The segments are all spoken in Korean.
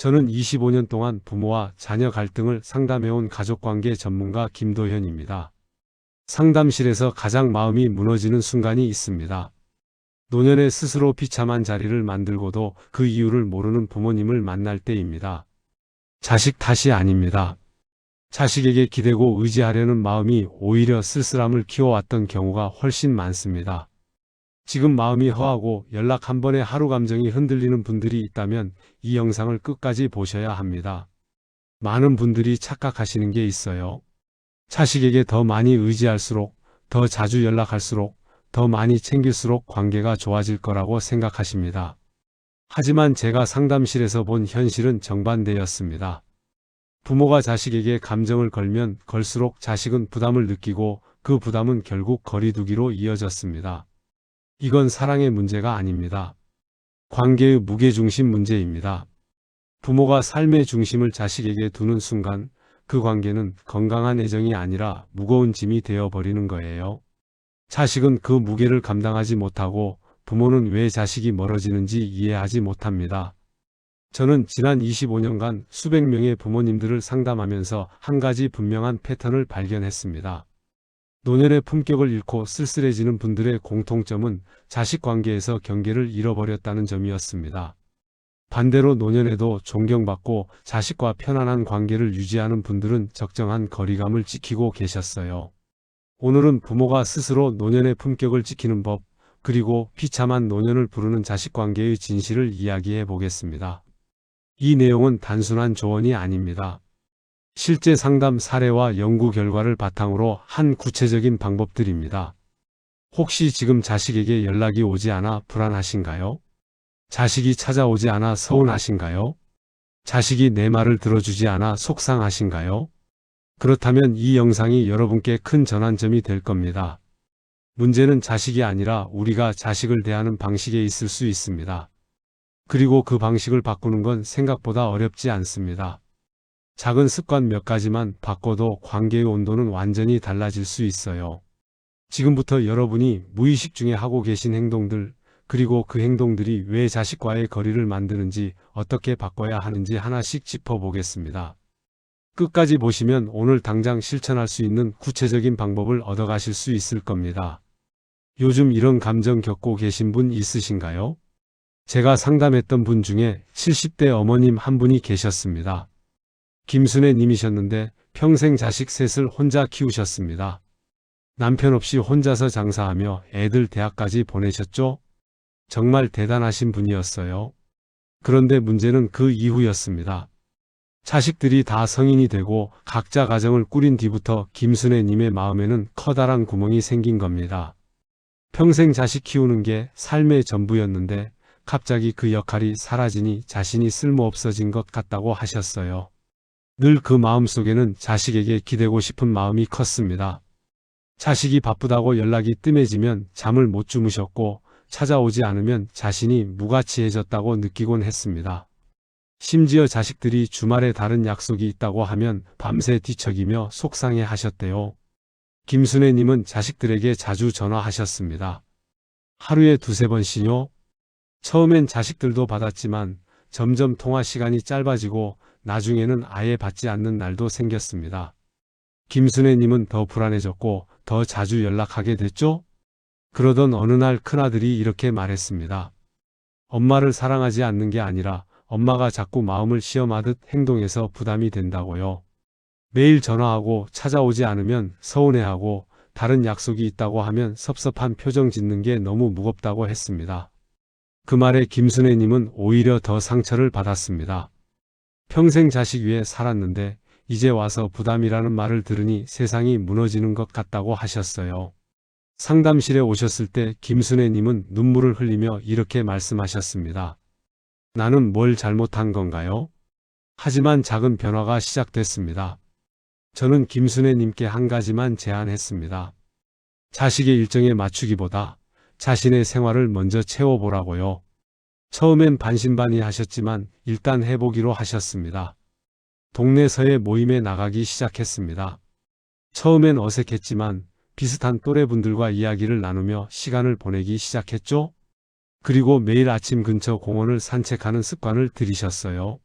저는 25년 동안 부모와 자녀 갈등을 상담해온 가족관계 전문가 김도현입니다. 상담실에서 가장 마음이 무너지는 순간이 있습니다. 노년에 스스로 비참한 자리를 만들고도 그 이유를 모르는 부모님을 만날 때입니다. 자식 탓이 아닙니다. 자식에게 기대고 의지하려는 마음이 오히려 쓸쓸함을 키워왔던 경우가 훨씬 많습니다. 지금 마음이 허하고 연락 한 번에 하루 감정이 흔들리는 분들이 있다면 이 영상을 끝까지 보셔야 합니다. 많은 분들이 착각하시는 게 있어요. 자식에게 더 많이 의지할수록, 더 자주 연락할수록, 더 많이 챙길수록 관계가 좋아질 거라고 생각하십니다. 하지만 제가 상담실에서 본 현실은 정반대였습니다. 부모가 자식에게 감정을 걸면 걸수록 자식은 부담을 느끼고 그 부담은 결국 거리두기로 이어졌습니다. 이건 사랑의 문제가 아닙니다. 관계의 무게중심 문제입니다. 부모가 삶의 중심을 자식에게 두는 순간 그 관계는 건강한 애정이 아니라 무거운 짐이 되어버리는 거예요. 자식은 그 무게를 감당하지 못하고 부모는 왜 자식이 멀어지는지 이해하지 못합니다. 저는 지난 25년간 수백 명의 부모님들을 상담하면서 한 가지 분명한 패턴을 발견했습니다. 노년의 품격을 잃고 쓸쓸해지는 분들의 공통점은 자식 관계에서 경계를 잃어버렸다는 점이었습니다. 반대로 노년에도 존경받고 자식과 편안한 관계를 유지하는 분들은 적정한 거리감을 지키고 계셨어요. 오늘은 부모가 스스로 노년의 품격을 지키는 법, 그리고 비참한 노년을 부르는 자식 관계의 진실을 이야기해 보겠습니다. 이 내용은 단순한 조언이 아닙니다. 실제 상담 사례와 연구 결과를 바탕으로 한 구체적인 방법들입니다. 혹시 지금 자식에게 연락이 오지 않아 불안하신가요? 자식이 찾아오지 않아 서운하신가요? 자식이 내 말을 들어주지 않아 속상하신가요? 그렇다면 이 영상이 여러분께 큰 전환점이 될 겁니다. 문제는 자식이 아니라 우리가 자식을 대하는 방식에 있을 수 있습니다. 그리고 그 방식을 바꾸는 건 생각보다 어렵지 않습니다. 작은 습관 몇 가지만 바꿔도 관계의 온도는 완전히 달라질 수 있어요. 지금부터 여러분이 무의식 중에 하고 계신 행동들, 그리고 그 행동들이 왜 자식과의 거리를 만드는지 어떻게 바꿔야 하는지 하나씩 짚어보겠습니다. 끝까지 보시면 오늘 당장 실천할 수 있는 구체적인 방법을 얻어가실 수 있을 겁니다. 요즘 이런 감정 겪고 계신 분 있으신가요? 제가 상담했던 분 중에 70대 어머님 한 분이 계셨습니다. 김순애 님이셨는데 평생 자식 셋을 혼자 키우셨습니다. 남편 없이 혼자서 장사하며 애들 대학까지 보내셨죠? 정말 대단하신 분이었어요. 그런데 문제는 그 이후였습니다. 자식들이 다 성인이 되고 각자 가정을 꾸린 뒤부터 김순애 님의 마음에는 커다란 구멍이 생긴 겁니다. 평생 자식 키우는 게 삶의 전부였는데 갑자기 그 역할이 사라지니 자신이 쓸모없어진 것 같다고 하셨어요. 늘 그 마음속에는 자식에게 기대고 싶은 마음이 컸습니다. 자식이 바쁘다고 연락이 뜸해지면 잠을 못 주무셨고 찾아오지 않으면 자신이 무가치해졌다고 느끼곤 했습니다. 심지어 자식들이 주말에 다른 약속이 있다고 하면 밤새 뒤척이며 속상해 하셨대요. 김순애님은 자식들에게 자주 전화하셨습니다. 하루에 두세 번씩요. 처음엔 자식들도 받았지만 점점 통화 시간이 짧아지고 나중에는 아예 받지 않는 날도 생겼습니다. 김순애님은 더 불안해졌고 더 자주 연락하게 됐죠? 그러던 어느 날 큰아들이 이렇게 말했습니다. 엄마를 사랑하지 않는 게 아니라 엄마가 자꾸 마음을 시험하듯 행동해서 부담이 된다고요. 매일 전화하고 찾아오지 않으면 서운해하고 다른 약속이 있다고 하면 섭섭한 표정 짓는 게 너무 무겁다고 했습니다. 그 말에 김순애님은 오히려 더 상처를 받았습니다. 평생 자식 위에 살았는데 이제 와서 부담이라는 말을 들으니 세상이 무너지는 것 같다고 하셨어요. 상담실에 오셨을 때 김순애님은 눈물을 흘리며 이렇게 말씀하셨습니다. 나는 뭘 잘못한 건가요? 하지만 작은 변화가 시작됐습니다. 저는 김순애님께 한 가지만 제안했습니다. 자식의 일정에 맞추기보다 자신의 생활을 먼저 채워보라고요. 처음엔 반신반의 하셨지만 일단 해보기로 하셨습니다. 동네 서예 모임에 나가기 시작했습니다. 처음엔 어색했지만 비슷한 또래분들과 이야기를 나누며 시간을 보내기 시작했죠? 그리고 매일 아침 근처 공원을 산책하는 습관을 들이셨어요.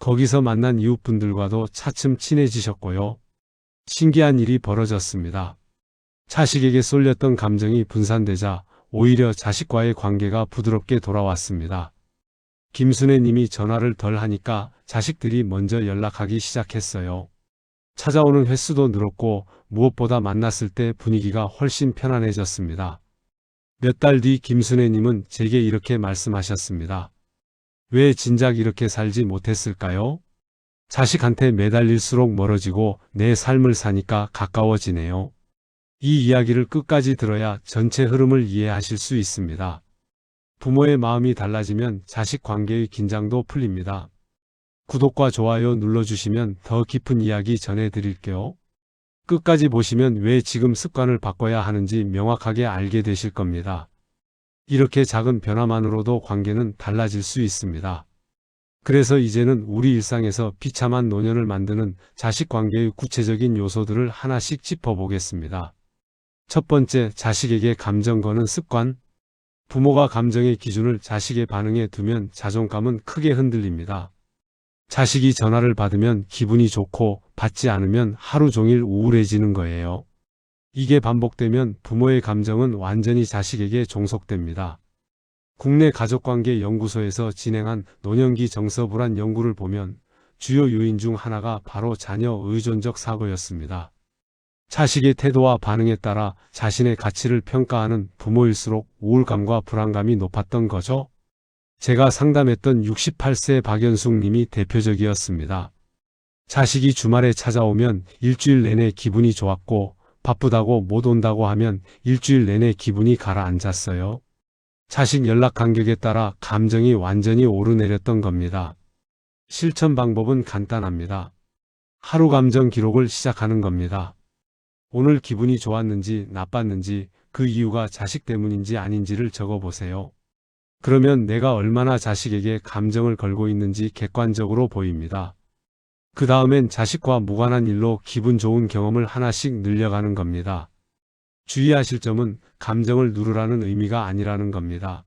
거기서 만난 이웃분들과도 차츰 친해지셨고요. 신기한 일이 벌어졌습니다. 자식에게 쏠렸던 감정이 분산되자 오히려 자식과의 관계가 부드럽게 돌아왔습니다. 김순애 님이 전화를 덜 하니까 자식들이 먼저 연락하기 시작했어요. 찾아오는 횟수도 늘었고 무엇보다 만났을 때 분위기가 훨씬 편안해졌습니다. 몇 달 뒤 김순애 님은 제게 이렇게 말씀하셨습니다. 왜 진작 이렇게 살지 못했을까요? 자식한테 매달릴수록 멀어지고 내 삶을 사니까 가까워지네요. 이 이야기를 끝까지 들어야 전체 흐름을 이해하실 수 있습니다. 부모의 마음이 달라지면 자식 관계의 긴장도 풀립니다. 구독과 좋아요 눌러주시면 더 깊은 이야기 전해드릴게요. 끝까지 보시면 왜 지금 습관을 바꿔야 하는지 명확하게 알게 되실 겁니다. 이렇게 작은 변화만으로도 관계는 달라질 수 있습니다. 그래서 이제는 우리 일상에서 비참한 노년을 만드는 자식 관계의 구체적인 요소들을 하나씩 짚어보겠습니다. 첫 번째, 자식에게 감정 거는 습관. 부모가 감정의 기준을 자식의 반응에 두면 자존감은 크게 흔들립니다. 자식이 전화를 받으면 기분이 좋고 받지 않으면 하루 종일 우울해지는 거예요. 이게 반복되면 부모의 감정은 완전히 자식에게 종속됩니다. 국내 가족관계 연구소에서 진행한 노년기 정서불안 연구를 보면 주요 요인 중 하나가 바로 자녀 의존적 사고였습니다. 자식의 태도와 반응에 따라 자신의 가치를 평가하는 부모일수록 우울감과 불안감이 높았던 거죠. 제가 상담했던 68세 박연숙 님이 대표적이었습니다. 자식이 주말에 찾아오면 일주일 내내 기분이 좋았고 바쁘다고 못 온다고 하면 일주일 내내 기분이 가라앉았어요. 자식 연락 간격에 따라 감정이 완전히 오르내렸던 겁니다. 실천 방법은 간단합니다. 하루 감정 기록을 시작하는 겁니다. 오늘 기분이 좋았는지 나빴는지 그 이유가 자식 때문인지 아닌지를 적어보세요. 그러면 내가 얼마나 자식에게 감정을 걸고 있는지 객관적으로 보입니다. 그 다음엔 자식과 무관한 일로 기분 좋은 경험을 하나씩 늘려가는 겁니다. 주의하실 점은 감정을 누르라는 의미가 아니라는 겁니다.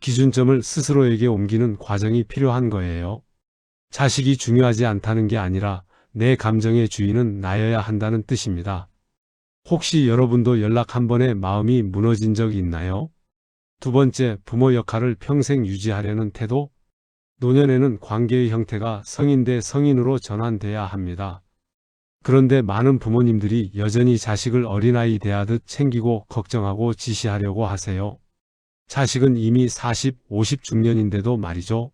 기준점을 스스로에게 옮기는 과정이 필요한 거예요. 자식이 중요하지 않다는 게 아니라 내 감정의 주인은 나여야 한다는 뜻입니다. 혹시 여러분도 연락 한 번에 마음이 무너진 적 있나요? 두 번째, 부모 역할을 평생 유지하려는 태도. 노년에는 관계의 형태가 성인 대 성인으로 전환돼야 합니다. 그런데 많은 부모님들이 여전히 자식을 어린아이 대하듯 챙기고 걱정하고 지시하려고 하세요. 자식은 이미 40, 50 중년인데도 말이죠.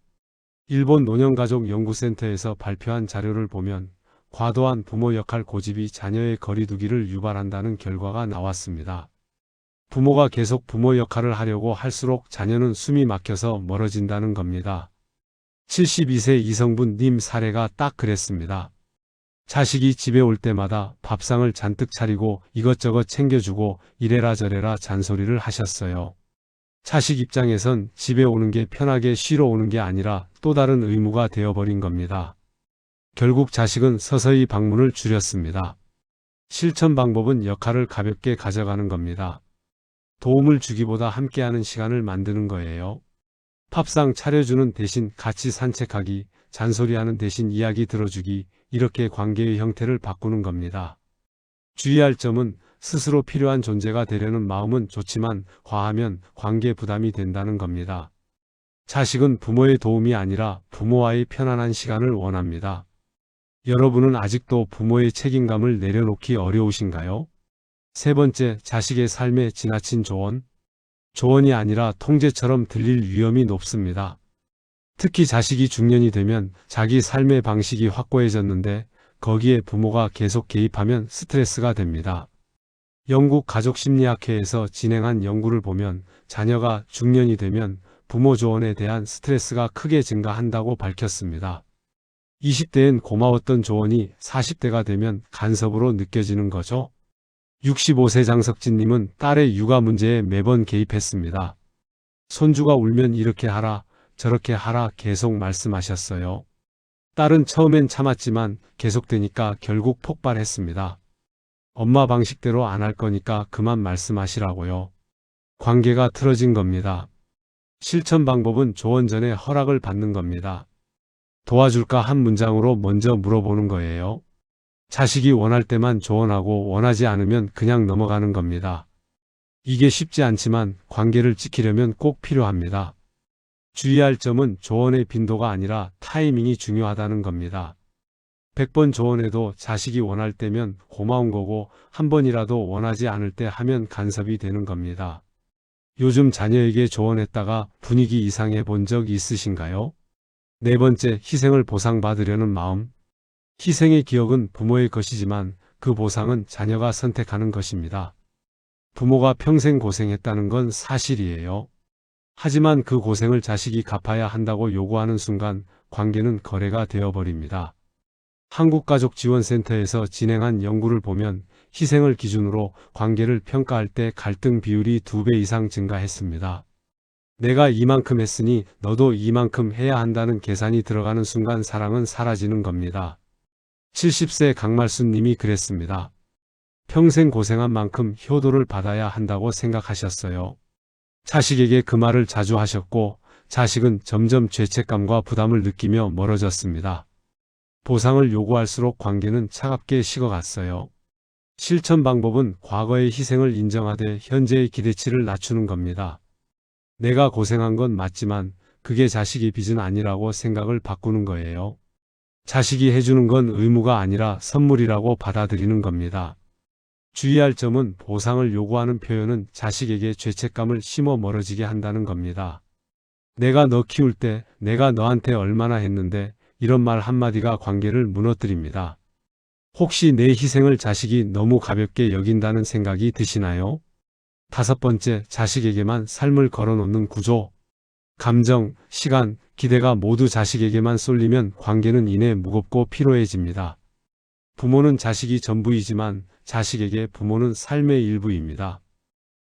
일본 노년가족 연구센터에서 발표한 자료를 보면 과도한 부모 역할 고집이 자녀의 거리두기를 유발한다는 결과가 나왔습니다. 부모가 계속 부모 역할을 하려고 할수록 자녀는 숨이 막혀서 멀어진다는 겁니다. 72세 이성분 님 사례가 딱 그랬습니다. 자식이 집에 올 때마다 밥상을 잔뜩 차리고 이것저것 챙겨주고 이래라 저래라 잔소리를 하셨어요. 자식 입장에선 집에 오는 게 편하게 쉬러 오는 게 아니라 또 다른 의무가 되어버린 겁니다. 결국 자식은 서서히 방문을 줄였습니다. 실천 방법은 역할을 가볍게 가져가는 겁니다. 도움을 주기보다 함께하는 시간을 만드는 거예요. 팝상 차려주는 대신 같이 산책하기, 잔소리하는 대신 이야기 들어주기, 이렇게 관계의 형태를 바꾸는 겁니다. 주의할 점은 스스로 필요한 존재가 되려는 마음은 좋지만 과하면 관계 부담이 된다는 겁니다. 자식은 부모의 도움이 아니라 부모와의 편안한 시간을 원합니다. 여러분은 아직도 부모의 책임감을 내려놓기 어려우신가요? 세 번째, 자식의 삶에 지나친 조언. 조언이 아니라 통제처럼 들릴 위험이 높습니다. 특히 자식이 중년이 되면 자기 삶의 방식이 확고해졌는데 거기에 부모가 계속 개입하면 스트레스가 됩니다. 영국 가족심리학회에서 진행한 연구를 보면 자녀가 중년이 되면 부모 조언에 대한 스트레스가 크게 증가한다고 밝혔습니다. 20대엔 고마웠던 조언이 40대가 되면 간섭으로 느껴지는 거죠. 65세 장석진님은 딸의 육아 문제에 매번 개입했습니다. 손주가 울면 이렇게 하라, 저렇게 하라 계속 말씀하셨어요. 딸은 처음엔 참았지만 계속되니까 결국 폭발했습니다. 엄마 방식대로 안 할 거니까 그만 말씀하시라고요. 관계가 틀어진 겁니다. 실천 방법은 조언 전에 허락을 받는 겁니다. 도와줄까 한 문장으로 먼저 물어보는 거예요. 자식이 원할 때만 조언하고 원하지 않으면 그냥 넘어가는 겁니다. 이게 쉽지 않지만 관계를 지키려면 꼭 필요합니다. 주의할 점은 조언의 빈도가 아니라 타이밍이 중요하다는 겁니다. 100번 조언해도 자식이 원할 때면 고마운 거고 한 번이라도 원하지 않을 때 하면 간섭이 되는 겁니다. 요즘 자녀에게 조언했다가 분위기 이상해 본 적 있으신가요? 네 번째, 희생을 보상받으려는 마음. 희생의 기억은 부모의 것이지만 그 보상은 자녀가 선택하는 것입니다. 부모가 평생 고생했다는 건 사실이에요. 하지만 그 고생을 자식이 갚아야 한다고 요구하는 순간 관계는 거래가 되어버립니다. 한국가족지원센터에서 진행한 연구를 보면 희생을 기준으로 관계를 평가할 때 갈등 비율이 2배 이상 증가했습니다. 내가 이만큼 했으니 너도 이만큼 해야 한다는 계산이 들어가는 순간 사랑은 사라지는 겁니다. 70세 강말순 님이 그랬습니다. 평생 고생한 만큼 효도를 받아야 한다고 생각하셨어요. 자식에게 그 말을 자주 하셨고 자식은 점점 죄책감과 부담을 느끼며 멀어졌습니다. 보상을 요구할수록 관계는 차갑게 식어갔어요. 실천 방법은 과거의 희생을 인정하되 현재의 기대치를 낮추는 겁니다. 내가 고생한 건 맞지만 그게 자식의 빚은 아니라고 생각을 바꾸는 거예요. 자식이 해주는 건 의무가 아니라 선물이라고 받아들이는 겁니다. 주의할 점은 보상을 요구하는 표현은 자식에게 죄책감을 심어 멀어지게 한다는 겁니다. 내가 너 키울 때 내가 너한테 얼마나 했는데 이런 말 한마디가 관계를 무너뜨립니다. 혹시 내 희생을 자식이 너무 가볍게 여긴다는 생각이 드시나요? 다섯 번째, 자식에게만 삶을 걸어놓는 구조. 감정, 시간, 기대가 모두 자식에게만 쏠리면 관계는 이내 무겁고 피로해집니다. 부모는 자식이 전부이지만 자식에게 부모는 삶의 일부입니다.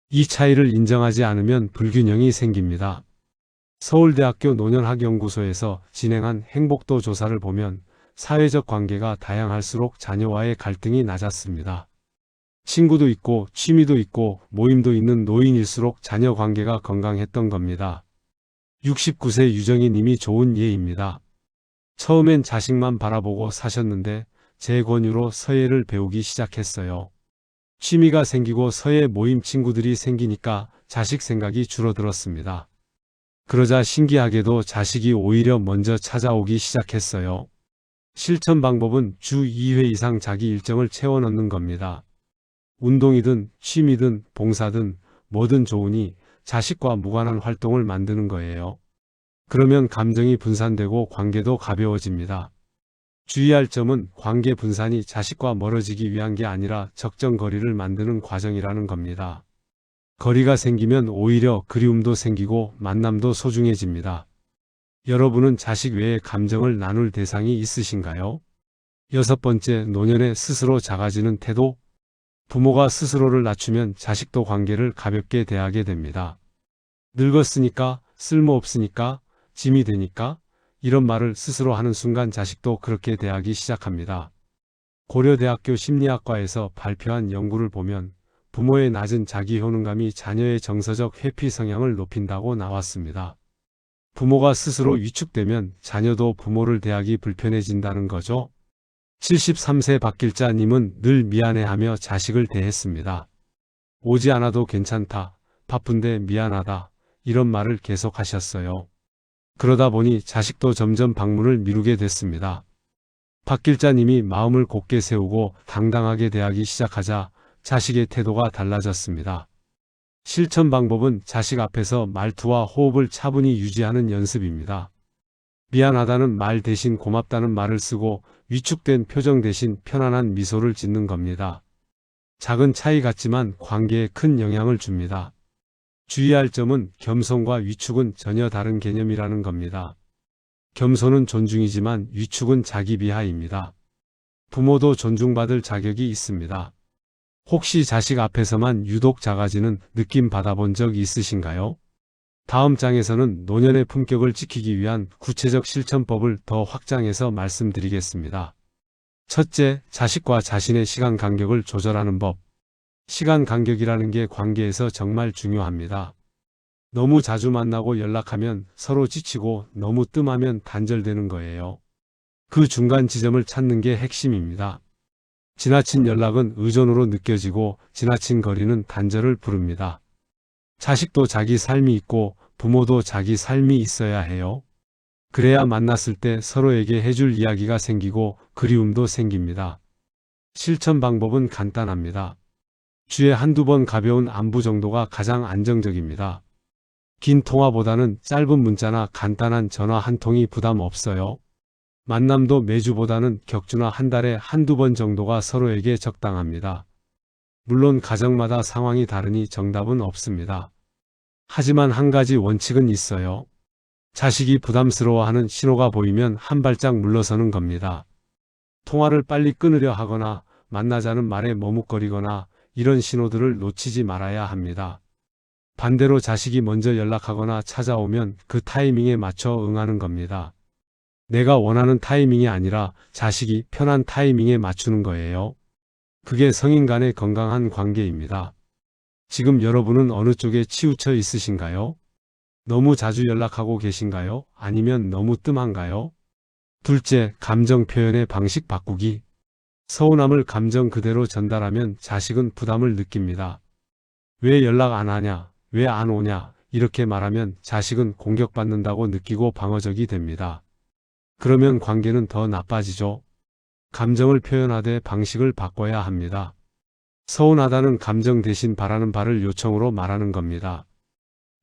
이 차이를 인정하지 않으면 불균형이 생깁니다. 서울대학교 노년학연구소에서 진행한 행복도 조사를 보면 사회적 관계가 다양할수록 자녀와의 갈등이 낮았습니다. 친구도 있고 취미도 있고 모임도 있는 노인일수록 자녀 관계가 건강했던 겁니다. 69세 유정희 님이 좋은 예입니다. 처음엔 자식만 바라보고 사셨는데 제 권유로 서예를 배우기 시작했어요. 취미가 생기고 서예 모임 친구들이 생기니까 자식 생각이 줄어들었습니다. 그러자 신기하게도 자식이 오히려 먼저 찾아오기 시작했어요. 실천 방법은 주 2회 이상 자기 일정을 채워 넣는 겁니다. 운동이든 취미든 봉사든 뭐든 좋으니 자식과 무관한 활동을 만드는 거예요. 그러면 감정이 분산되고 관계도 가벼워집니다. 주의할 점은 관계 분산이 자식과 멀어지기 위한 게 아니라 적정 거리를 만드는 과정이라는 겁니다. 거리가 생기면 오히려 그리움도 생기고 만남도 소중해집니다. 여러분은 자식 외에 감정을 나눌 대상이 있으신가요? 여섯 번째, 노년에 스스로 작아지는 태도. 부모가 스스로를 낮추면 자식도 관계를 가볍게 대하게 됩니다. 늙었으니까, 쓸모없으니까, 짐이 되니까, 이런 말을 스스로 하는 순간 자식도 그렇게 대하기 시작합니다. 고려대학교 심리학과에서 발표한 연구를 보면 부모의 낮은 자기 효능감이 자녀의 정서적 회피 성향을 높인다고 나왔습니다. 부모가 스스로 위축되면 자녀도 부모를 대하기 불편해진다는 거죠. 73세 박길자님은 늘 미안해하며 자식을 대했습니다. 오지 않아도 괜찮다, 바쁜데 미안하다, 이런 말을 계속 하셨어요. 그러다 보니 자식도 점점 방문을 미루게 됐습니다. 박길자님이 마음을 곧게 세우고 당당하게 대하기 시작하자 자식의 태도가 달라졌습니다. 실천 방법은 자식 앞에서 말투와 호흡을 차분히 유지하는 연습입니다. 미안하다는 말 대신 고맙다는 말을 쓰고 위축된 표정 대신 편안한 미소를 짓는 겁니다. 작은 차이 같지만 관계에 큰 영향을 줍니다. 주의할 점은 겸손과 위축은 전혀 다른 개념이라는 겁니다. 겸손은 존중이지만 위축은 자기 비하입니다. 부모도 존중받을 자격이 있습니다. 혹시 자식 앞에서만 유독 작아지는 느낌 받아본 적 있으신가요? 다음 장에서는 노년의 품격을 지키기 위한 구체적 실천법을 더 확장해서 말씀드리겠습니다. 첫째, 자식과 자신의 시간 간격을 조절하는 법. 시간 간격이라는 게 관계에서 정말 중요합니다. 너무 자주 만나고 연락하면 서로 지치고 너무 뜸하면 단절되는 거예요. 그 중간 지점을 찾는 게 핵심입니다. 지나친 연락은 의존으로 느껴지고 지나친 거리는 단절을 부릅니다. 자식도 자기 삶이 있고 부모도 자기 삶이 있어야 해요. 그래야 만났을 때 서로에게 해줄 이야기가 생기고 그리움도 생깁니다. 실천 방법은 간단합니다. 주에 한두 번 가벼운 안부 정도가 가장 안정적입니다. 긴 통화보다는 짧은 문자나 간단한 전화 한 통이 부담 없어요. 만남도 매주보다는 격주나 한 달에 한두 번 정도가 서로에게 적당합니다. 물론 가정마다 상황이 다르니 정답은 없습니다. 하지만 한 가지 원칙은 있어요. 자식이 부담스러워하는 신호가 보이면 한 발짝 물러서는 겁니다. 통화를 빨리 끊으려 하거나 만나자는 말에 머뭇거리거나 이런 신호들을 놓치지 말아야 합니다. 반대로 자식이 먼저 연락하거나 찾아오면 그 타이밍에 맞춰 응하는 겁니다. 내가 원하는 타이밍이 아니라 자식이 편한 타이밍에 맞추는 거예요. 그게 성인 간의 건강한 관계입니다. 지금 여러분은 어느 쪽에 치우쳐 있으신가요? 너무 자주 연락하고 계신가요? 아니면 너무 뜸한가요? 둘째, 감정 표현의 방식 바꾸기. 서운함을 감정 그대로 전달하면 자식은 부담을 느낍니다. 왜 연락 안 하냐? 왜 안 오냐? 이렇게 말하면 자식은 공격받는다고 느끼고 방어적이 됩니다. 그러면 관계는 더 나빠지죠. 감정을 표현하되 방식을 바꿔야 합니다. 서운하다는 감정 대신 바라는 바를 요청으로 말하는 겁니다.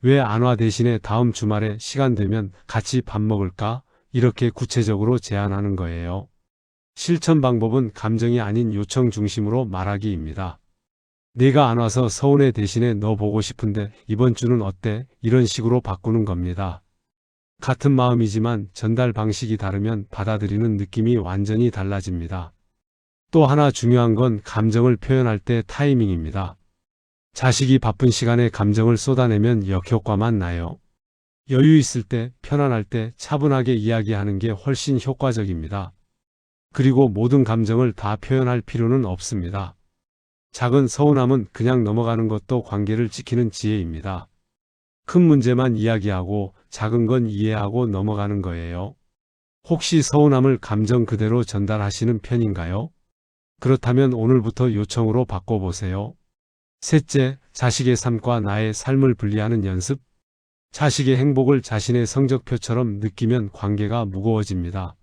왜 안 와 대신에 다음 주말에 시간 되면 같이 밥 먹을까? 이렇게 구체적으로 제안하는 거예요. 실천 방법은 감정이 아닌 요청 중심으로 말하기입니다. 내가 안 와서 서운해 대신에 너 보고 싶은데 이번 주는 어때? 이런 식으로 바꾸는 겁니다. 같은 마음이지만 전달 방식이 다르면 받아들이는 느낌이 완전히 달라집니다. 또 하나 중요한 건 감정을 표현할 때 타이밍입니다. 자식이 바쁜 시간에 감정을 쏟아내면 역효과만 나요. 여유 있을 때, 편안할 때 차분하게 이야기하는 게 훨씬 효과적입니다. 그리고 모든 감정을 다 표현할 필요는 없습니다. 작은 서운함은 그냥 넘어가는 것도 관계를 지키는 지혜입니다. 큰 문제만 이야기하고 작은 건 이해하고 넘어가는 거예요. 혹시 서운함을 감정 그대로 전달하시는 편인가요? 그렇다면 오늘부터 요청으로 바꿔보세요. 셋째, 자식의 삶과 나의 삶을 분리하는 연습. 자식의 행복을 자신의 성적표처럼 느끼면 관계가 무거워집니다.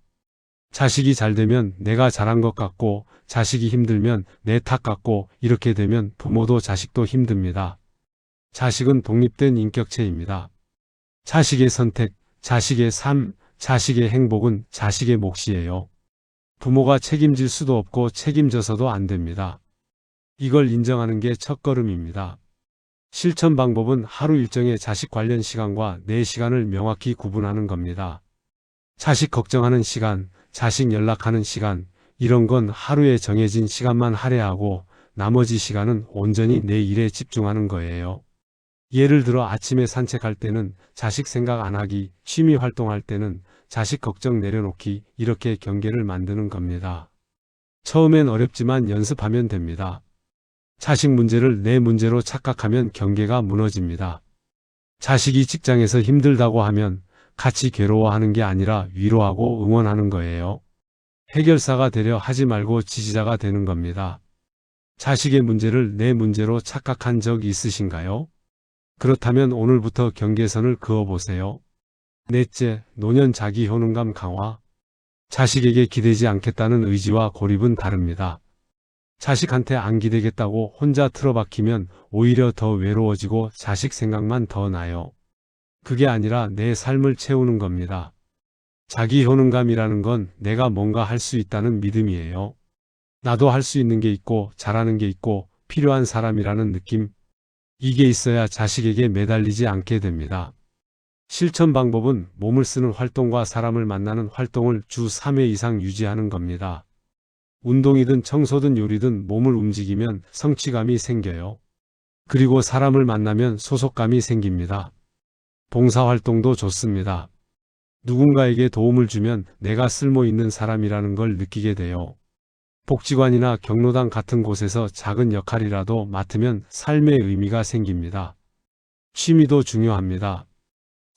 자식이 잘 되면 내가 잘한 것 같고, 자식이 힘들면 내 탓 같고, 이렇게 되면 부모도 자식도 힘듭니다. 자식은 독립된 인격체입니다. 자식의 선택, 자식의 삶, 자식의 행복은 자식의 몫이에요. 부모가 책임질 수도 없고 책임져서도 안 됩니다. 이걸 인정하는 게 첫걸음입니다. 실천 방법은 하루 일정의 자식 관련 시간과 내 시간을 명확히 구분하는 겁니다. 자식 걱정하는 시간, 자식 연락하는 시간, 이런 건 하루에 정해진 시간만 할애하고 나머지 시간은 온전히 내 일에 집중하는 거예요. 예를 들어 아침에 산책할 때는 자식 생각 안 하기, 취미 활동할 때는 자식 걱정 내려놓기, 이렇게 경계를 만드는 겁니다. 처음엔 어렵지만 연습하면 됩니다. 자식 문제를 내 문제로 착각하면 경계가 무너집니다. 자식이 직장에서 힘들다고 하면 같이 괴로워하는 게 아니라 위로하고 응원하는 거예요. 해결사가 되려 하지 말고 지지자가 되는 겁니다. 자식의 문제를 내 문제로 착각한 적 있으신가요? 그렇다면 오늘부터 경계선을 그어보세요. 넷째, 노년 자기 효능감 강화. 자식에게 기대지 않겠다는 의지와 고립은 다릅니다. 자식한테 안 기대겠다고 혼자 틀어박히면 오히려 더 외로워지고 자식 생각만 더 나요. 그게 아니라 내 삶을 채우는 겁니다. 자기 효능감이라는 건 내가 뭔가 할 수 있다는 믿음이에요. 나도 할 수 있는 게 있고 잘하는 게 있고 필요한 사람이라는 느낌. 이게 있어야 자식에게 매달리지 않게 됩니다. 실천 방법은 몸을 쓰는 활동과 사람을 만나는 활동을 주 3회 이상 유지하는 겁니다. 운동이든 청소든 요리든 몸을 움직이면 성취감이 생겨요. 그리고 사람을 만나면 소속감이 생깁니다. 봉사활동도 좋습니다. 누군가에게 도움을 주면 내가 쓸모 있는 사람이라는 걸 느끼게 돼요. 복지관이나 경로당 같은 곳에서 작은 역할이라도 맡으면 삶의 의미가 생깁니다. 취미도 중요합니다.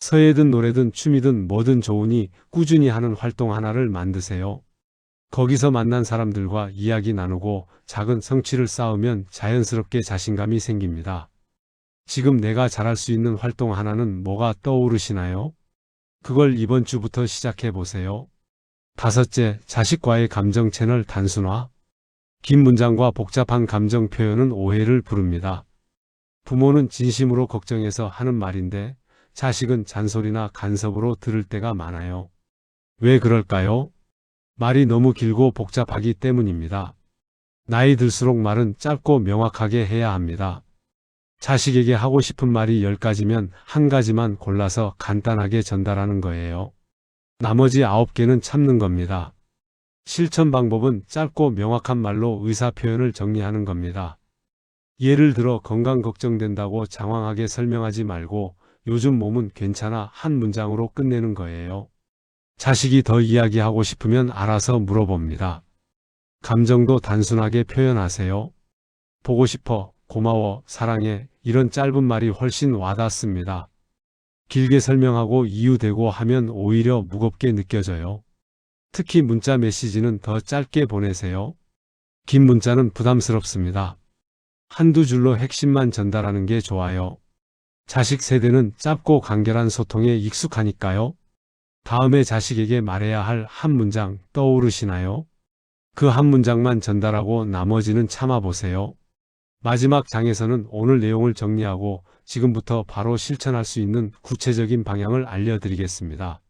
서예든 노래든 춤이든 뭐든 좋으니 꾸준히 하는 활동 하나를 만드세요. 거기서 만난 사람들과 이야기 나누고 작은 성취를 쌓으면 자연스럽게 자신감이 생깁니다. 지금 내가 잘할 수 있는 활동 하나는 뭐가 떠오르시나요? 그걸 이번 주부터 시작해 보세요. 다섯째, 자식과의 감정 채널 단순화. 긴 문장과 복잡한 감정 표현은 오해를 부릅니다. 부모는 진심으로 걱정해서 하는 말인데 자식은 잔소리나 간섭으로 들을 때가 많아요. 왜 그럴까요? 말이 너무 길고 복잡하기 때문입니다. 나이 들수록 말은 짧고 명확하게 해야 합니다. 자식에게 하고 싶은 말이 10가지면 한 가지만 골라서 간단하게 전달하는 거예요. 나머지 9개는 참는 겁니다. 실천 방법은 짧고 명확한 말로 의사 표현을 정리하는 겁니다. 예를 들어 건강 걱정된다고 장황하게 설명하지 말고 요즘 몸은 괜찮아 한 문장으로 끝내는 거예요. 자식이 더 이야기하고 싶으면 알아서 물어봅니다. 감정도 단순하게 표현하세요. 보고 싶어, 고마워, 사랑해, 이런 짧은 말이 훨씬 와닿습니다. 길게 설명하고 이유 대고 하면 오히려 무겁게 느껴져요. 특히 문자 메시지는 더 짧게 보내세요. 긴 문자는 부담스럽습니다. 한두 줄로 핵심만 전달하는 게 좋아요. 자식 세대는 짧고 간결한 소통에 익숙하니까요. 다음에 자식에게 말해야 할 한 문장 떠오르시나요? 그 한 문장만 전달하고 나머지는 참아보세요. 마지막 장에서는 오늘 내용을 정리하고 지금부터 바로 실천할 수 있는 구체적인 방향을 알려드리겠습니다.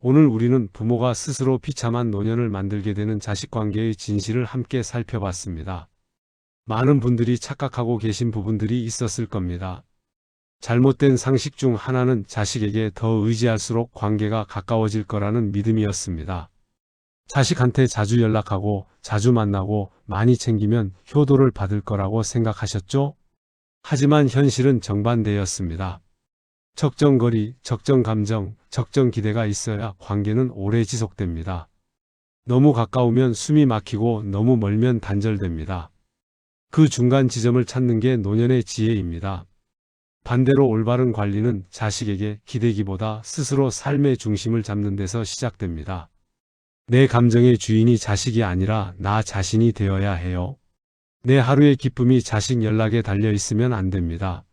오늘 우리는 부모가 스스로 비참한 노년을 만들게 되는 자식 관계의 진실을 함께 살펴봤습니다. 많은 분들이 착각하고 계신 부분들이 있었을 겁니다. 잘못된 상식 중 하나는 자식에게 더 의지할수록 관계가 가까워질 거라는 믿음이었습니다. 자식한테 자주 연락하고 자주 만나고 많이 챙기면 효도를 받을 거라고 생각하셨죠? 하지만 현실은 정반대였습니다. 적정 거리, 적정 감정, 적정 기대가 있어야 관계는 오래 지속됩니다. 너무 가까우면 숨이 막히고 너무 멀면 단절됩니다. 그 중간 지점을 찾는 게 노년의 지혜입니다. 반대로 올바른 관리는 자식에게 기대기보다 스스로 삶의 중심을 잡는 데서 시작됩니다. 내 감정의 주인이 자식이 아니라 나 자신이 되어야 해요. 내 하루의 기쁨이 자식 연락에 달려 있으면 안 됩니다.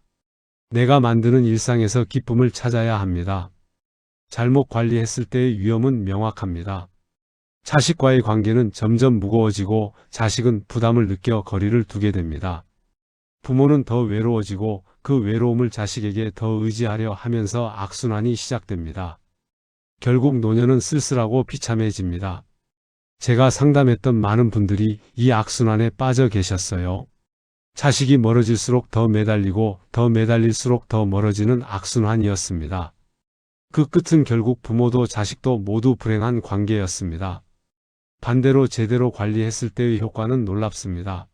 내가 만드는 일상에서 기쁨을 찾아야 합니다. 잘못 관리했을 때의 위험은 명확합니다. 자식과의 관계는 점점 무거워지고 자식은 부담을 느껴 거리를 두게 됩니다. 부모는 더 외로워지고 그 외로움을 자식에게 더 의지하려 하면서 악순환이 시작됩니다. 결국 노년은 쓸쓸하고 비참해집니다. 제가 상담했던 많은 분들이 이 악순환에 빠져 계셨어요. 자식이 멀어질수록 더 매달리고 더 매달릴수록 더 멀어지는 악순환이었습니다. 그 끝은 결국 부모도 자식도 모두 불행한 관계였습니다. 반대로 제대로 관리했을 때의 효과는 놀랍습니다.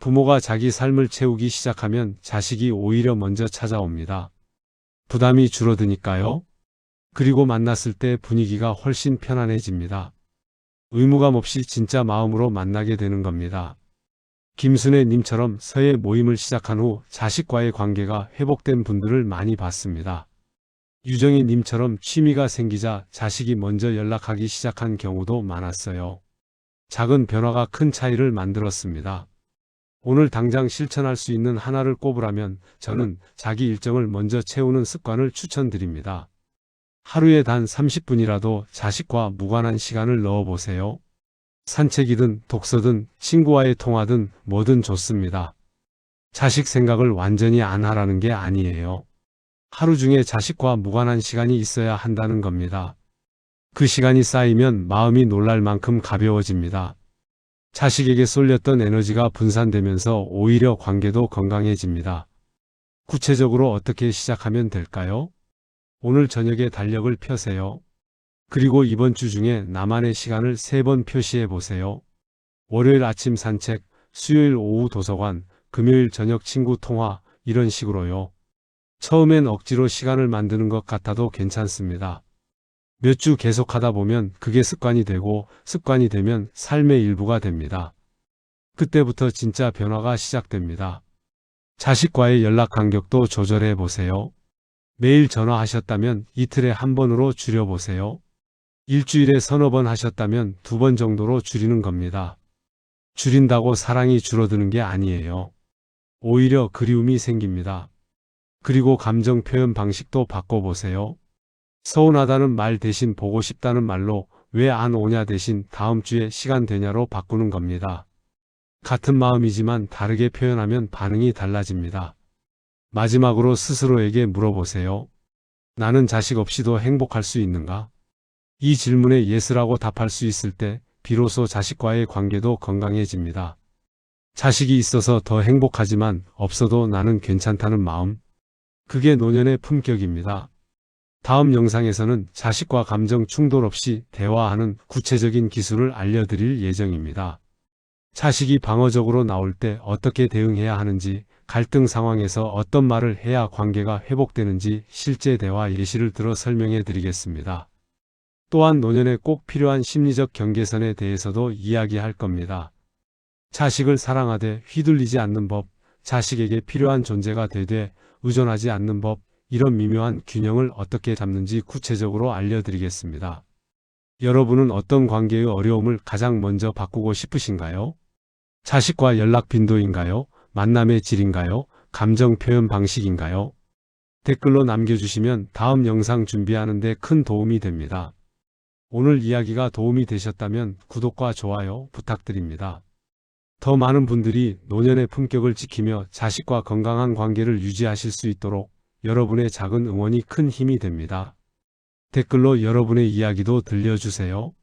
부모가 자기 삶을 채우기 시작하면 자식이 오히려 먼저 찾아옵니다. 부담이 줄어드니까요. 그리고 만났을 때 분위기가 훨씬 편안해집니다. 의무감 없이 진짜 마음으로 만나게 되는 겁니다. 김순애 님처럼 서예 모임을 시작한 후 자식과의 관계가 회복된 분들을 많이 봤습니다. 유정희 님처럼 취미가 생기자 자식이 먼저 연락하기 시작한 경우도 많았어요. 작은 변화가 큰 차이를 만들었습니다. 오늘 당장 실천할 수 있는 하나를 꼽으라면 저는 자기 일정을 먼저 채우는 습관을 추천드립니다. 하루에 단 30분이라도 자식과 무관한 시간을 넣어보세요. 산책이든 독서든 친구와의 통화든 뭐든 좋습니다. 자식 생각을 완전히 안 하라는 게 아니에요. 하루 중에 자식과 무관한 시간이 있어야 한다는 겁니다. 그 시간이 쌓이면 마음이 놀랄 만큼 가벼워집니다. 자식에게 쏠렸던 에너지가 분산되면서 오히려 관계도 건강해집니다. 구체적으로 어떻게 시작하면 될까요? 오늘 저녁에 달력을 펴세요. 그리고 이번 주 중에 나만의 시간을 세 번 표시해 보세요. 월요일 아침 산책, 수요일 오후 도서관, 금요일 저녁 친구 통화, 이런 식으로요. 처음엔 억지로 시간을 만드는 것 같아도 괜찮습니다. 몇 주 계속하다 보면 그게 습관이 되고 습관이 되면 삶의 일부가 됩니다. 그때부터 진짜 변화가 시작됩니다. 자식과의 연락 간격도 조절해 보세요. 매일 전화하셨다면 이틀에 한 번으로 줄여보세요. 일주일에 서너 번 하셨다면 두 번 정도로 줄이는 겁니다. 줄인다고 사랑이 줄어드는 게 아니에요. 오히려 그리움이 생깁니다. 그리고 감정 표현 방식도 바꿔보세요. 서운하다는 말 대신 보고 싶다는 말로 왜 안 오냐 대신 다음 주에 시간 되냐로 바꾸는 겁니다. 같은 마음이지만 다르게 표현하면 반응이 달라집니다. 마지막으로 스스로에게 물어보세요. 나는 자식 없이도 행복할 수 있는가? 이 질문에 예스라고 답할 수 있을 때 비로소 자식과의 관계도 건강해집니다. 자식이 있어서 더 행복하지만 없어도 나는 괜찮다는 마음. 그게 노년의 품격입니다. 다음 영상에서는 자식과 감정 충돌 없이 대화하는 구체적인 기술을 알려드릴 예정입니다. 자식이 방어적으로 나올 때 어떻게 대응해야 하는지, 갈등 상황에서 어떤 말을 해야 관계가 회복되는지 실제 대화 예시를 들어 설명해 드리겠습니다. 또한 노년에 꼭 필요한 심리적 경계선에 대해서도 이야기할 겁니다. 자식을 사랑하되 휘둘리지 않는 법, 자식에게 필요한 존재가 되되 의존하지 않는 법, 이런 미묘한 균형을 어떻게 잡는지 구체적으로 알려드리겠습니다. 여러분은 어떤 관계의 어려움을 가장 먼저 바꾸고 싶으신가요? 자식과 연락 빈도인가요? 만남의 질인가요? 감정 표현 방식인가요? 댓글로 남겨주시면 다음 영상 준비하는데 큰 도움이 됩니다. 오늘 이야기가 도움이 되셨다면 구독과 좋아요 부탁드립니다. 더 많은 분들이 노년의 품격을 지키며 자식과 건강한 관계를 유지하실 수 있도록 여러분의 작은 응원이 큰 힘이 됩니다. 댓글로 여러분의 이야기도 들려주세요.